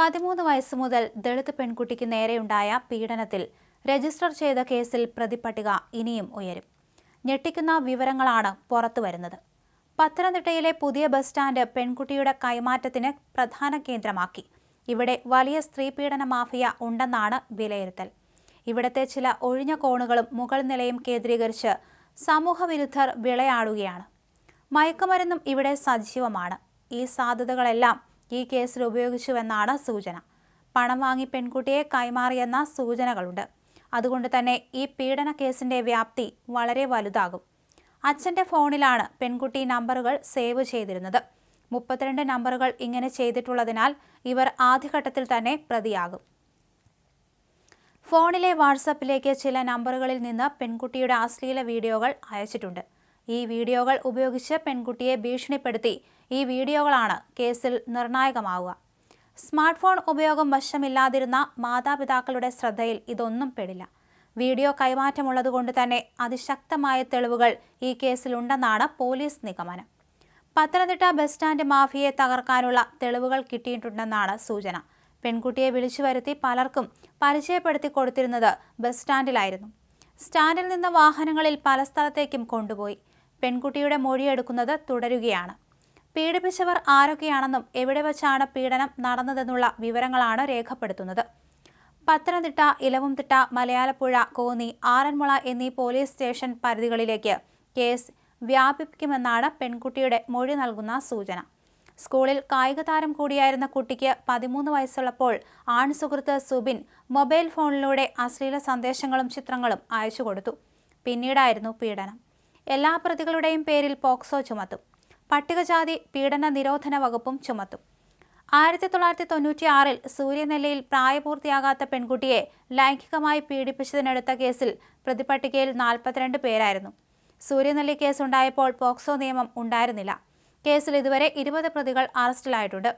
പതിമൂന്ന് വയസ്സ് മുതൽ ദളിത് പെൺകുട്ടിക്ക് നേരെയുണ്ടായ പീഡനത്തിൽ രജിസ്റ്റർ ചെയ്ത കേസിൽ പ്രതിപട്ടിക ഇനിയും ഉയരും. ഞെട്ടിക്കുന്ന വിവരങ്ങളാണ് പുറത്തുവരുന്നത് പത്തനംതിട്ടയിലെ പുതിയ ബസ് സ്റ്റാൻഡ് പെൺകുട്ടിയുടെ കൈമാറ്റത്തിന് പ്രധാന കേന്ദ്രമാക്കി. ഇവിടെ വലിയ സ്ത്രീ പീഡന മാഫിയ ഉണ്ടെന്നാണ് വിലയിരുത്തൽ. ഇവിടത്തെ ചില ഒഴിഞ്ഞ കോണുകളും മുകൾ നിലയും കേന്ദ്രീകരിച്ച് സമൂഹവിരുദ്ധർ വിളയാടുകയാണ്. മയക്കുമരുന്നും ഇവിടെ സജീവമാണ്. ഈ സാധ്യതകളെല്ലാം ഈ കേസിൽ ഉപയോഗിച്ചുവെന്നാണ് സൂചന. പണം വാങ്ങി പെൺകുട്ടിയെ കൈമാറിയെന്ന സൂചനകളുണ്ട്. അതുകൊണ്ട് തന്നെ ഈ പീഡന കേസിന്റെ വ്യാപ്തി വളരെ വലുതാകും. അച്ഛന്റെ ഫോണിലാണ് പെൺകുട്ടി നമ്പറുകൾ സേവ് ചെയ്തിരുന്നത്. മുപ്പത്തിരണ്ട് നമ്പറുകൾ ഇങ്ങനെ ചെയ്തിട്ടുള്ളതിനാൽ ഇവർ ആദ്യഘട്ടത്തിൽ തന്നെ പ്രതിയാകും. ഫോണിലെ വാട്സപ്പിലേക്ക് ചില നമ്പറുകളിൽ നിന്ന് പെൺകുട്ടിയുടെ അശ്ലീല വീഡിയോകൾ അയച്ചിട്ടുണ്ട്. ഈ വീഡിയോകൾ ഉപയോഗിച്ച് പെൺകുട്ടിയെ ഭീഷണിപ്പെടുത്തി. ഈ വീഡിയോകളാണ് കേസിൽ നിർണായകമാവുക. സ്മാർട്ട് ഫോൺ ഉപയോഗം വശമില്ലാതിരുന്ന മാതാപിതാക്കളുടെ ശ്രദ്ധയിൽ ഇതൊന്നും പെടില്ല. വീഡിയോ കൈമാറ്റമുള്ളതുകൊണ്ട് തന്നെ അതിശക്തമായ തെളിവുകൾ ഈ കേസിലുണ്ടെന്നാണ് പോലീസ് നിഗമനം. പത്തനംതിട്ട ബസ് സ്റ്റാൻഡ് മാഫിയെ തകർക്കാനുള്ള തെളിവുകൾ കിട്ടിയിട്ടുണ്ടെന്നാണ് സൂചന. പെൺകുട്ടിയെ വിളിച്ചു വരുത്തി പലർക്കും പരിചയപ്പെടുത്തി കൊടുത്തിരുന്നത് ബസ് സ്റ്റാൻഡിലായിരുന്നു. സ്റ്റാൻഡിൽ നിന്ന് വാഹനങ്ങളിൽ പല സ്ഥലത്തേക്കും കൊണ്ടുപോയി. പെൺകുട്ടിയുടെ മൊഴിയെടുക്കുന്നത് തുടരുകയാണ്. പീഡിപ്പിച്ചവർ ആരൊക്കെയാണെന്നും എവിടെ വച്ചാണ് പീഡനം നടന്നതെന്നുള്ള വിവരങ്ങളാണ് രേഖപ്പെടുത്തുന്നത്. പത്തനംതിട്ട ഇലവുംതിട്ട മലയാലപ്പുഴ കോന്നി ആറന്മുള എന്നീ പോലീസ് സ്റ്റേഷൻ പരിധികളിലേക്ക് കേസ് വ്യാപിപ്പിക്കുമെന്നാണ് പെൺകുട്ടിയുടെ മൊഴി നൽകുന്ന സൂചന. സ്കൂളിൽ കായിക താരം കൂടിയായിരുന്ന കുട്ടിക്ക് പതിമൂന്ന് വയസ്സുള്ളപ്പോൾ ആൺസുഹൃത്ത് സുബിൻ മൊബൈൽ ഫോണിലൂടെ അശ്ലീല സന്ദേശങ്ങളും ചിത്രങ്ങളും അയച്ചു കൊടുത്തു പിന്നീടായിരുന്നു പീഡനം. എല്ലാ പ്രതികളുടെയും പേരിൽ പോക്സോ ചുമത്തും. പട്ടികജാതി പീഡന നിരോധന വകുപ്പും ചുമത്തും. ആയിരത്തി തൊള്ളായിരത്തി തൊണ്ണൂറ്റി ആറിൽ സൂര്യനെല്ലയിൽ പ്രായപൂർത്തിയാകാത്ത പെൺകുട്ടിയെ ലൈംഗികമായി പീഡിപ്പിച്ചതിനെടുത്ത കേസിൽ പ്രതിപട്ടികയിൽ നാൽപ്പത്തിരണ്ട് പേരായിരുന്നു. സൂര്യനെല്ലി കേസുണ്ടായപ്പോൾ പോക്സോ നിയമം ഉണ്ടായിരുന്നില്ല. കേസിൽ ഇതുവരെ ഇരുപത് പ്രതികൾ അറസ്റ്റിലായിട്ടുണ്ട്.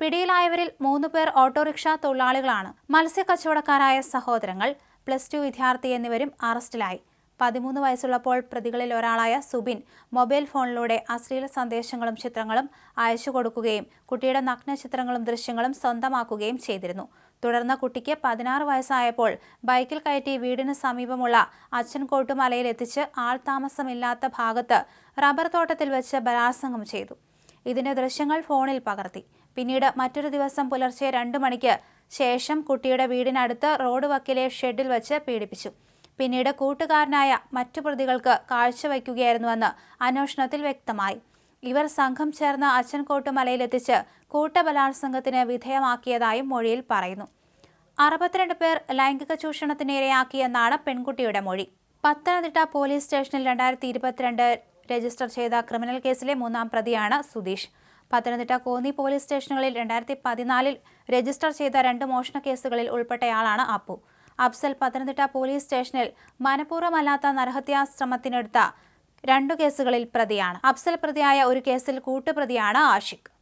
പിടിയിലായവരിൽ മൂന്ന് പേർ ഓട്ടോറിക്ഷ തൊഴിലാളികളാണ്. മത്സ്യക്കച്ചവടക്കാരായ സഹോദരങ്ങൾ പ്ലസ് ടു വിദ്യാർത്ഥി എന്നിവരും അറസ്റ്റിലായി. പതിമൂന്ന് വയസ്സുള്ളപ്പോൾ പ്രതികളിൽ ഒരാളായ സുബിൻ മൊബൈൽ ഫോണിലൂടെ അശ്ലീല സന്ദേശങ്ങളും ചിത്രങ്ങളും അയച്ചു കൊടുക്കുകയും കുട്ടിയുടെ നഗ്ന ചിത്രങ്ങളും ദൃശ്യങ്ങളും സ്വന്തമാക്കുകയും ചെയ്തിരുന്നു. തുടർന്ന് കുട്ടിക്ക് പതിനാറ് വയസ്സായപ്പോൾ ബൈക്കിൽ കയറ്റി വീടിന് സമീപമുള്ള അച്ഛൻകോട്ടുമലയിലെത്തിച്ച് ആൾ എത്തിച്ച് ആൾതാമസമില്ലാത്ത ഭാഗത്ത് റബ്ബർ തോട്ടത്തിൽ വെച്ച് ബലാത്സംഗം ചെയ്തു. ഇതിന്റെ ദൃശ്യങ്ങൾ ഫോണിൽ പകർത്തി. പിന്നീട് മറ്റൊരു ദിവസം പുലർച്ചെ രണ്ടു മണിക്ക് ശേഷം കുട്ടിയുടെ വീടിനടുത്ത് റോഡ് വക്കിലെ ഷെഡിൽ വെച്ച് പീഡിപ്പിച്ചു. പിന്നീട് കൂട്ടുകാരനായ മറ്റു പ്രതികൾക്ക് കാഴ്ചവയ്ക്കുകയായിരുന്നുവെന്ന് അന്വേഷണത്തിൽ വ്യക്തമായി. ഇവർ സംഘം ചേർന്ന് അച്ഛൻകോട്ട് മലയിലെത്തിച്ച് കൂട്ടബലാത്സംഗത്തിന് വിധേയമാക്കിയതായും മൊഴിയിൽ പറയുന്നു. അറുപത്തിരണ്ട് പേർ ലൈംഗിക ചൂഷണത്തിന് ഇരയാക്കിയെന്നാണ് പെൺകുട്ടിയുടെ മൊഴി. പത്തനംതിട്ട പോലീസ് സ്റ്റേഷനിൽ രണ്ടായിരത്തി ഇരുപത്തിരണ്ട് രജിസ്റ്റർ ചെയ്ത ക്രിമിനൽ കേസിലെ മൂന്നാം പ്രതിയാണ് സുധീഷ്. പത്തനംതിട്ട കോന്നി പോലീസ് സ്റ്റേഷനുകളിൽ രണ്ടായിരത്തി പതിനാലിൽ രജിസ്റ്റർ ചെയ്ത രണ്ട് മോഷണ കേസുകളിൽ ഉൾപ്പെട്ടയാളാണ് അപ്പു. അഫ്സൽ പത്തനംതിട്ട പോലീസ് സ്റ്റേഷനിൽ മനഃപൂർവമല്ലാത്ത നരഹത്യാശ്രമത്തിനെടുത്ത രണ്ടു കേസുകളിൽ പ്രതിയാണ്. അഫ്സൽ പ്രതിയായ ഒരു കേസിൽ കൂട്ടുപ്രതിയാണ് ആഷിഖ്.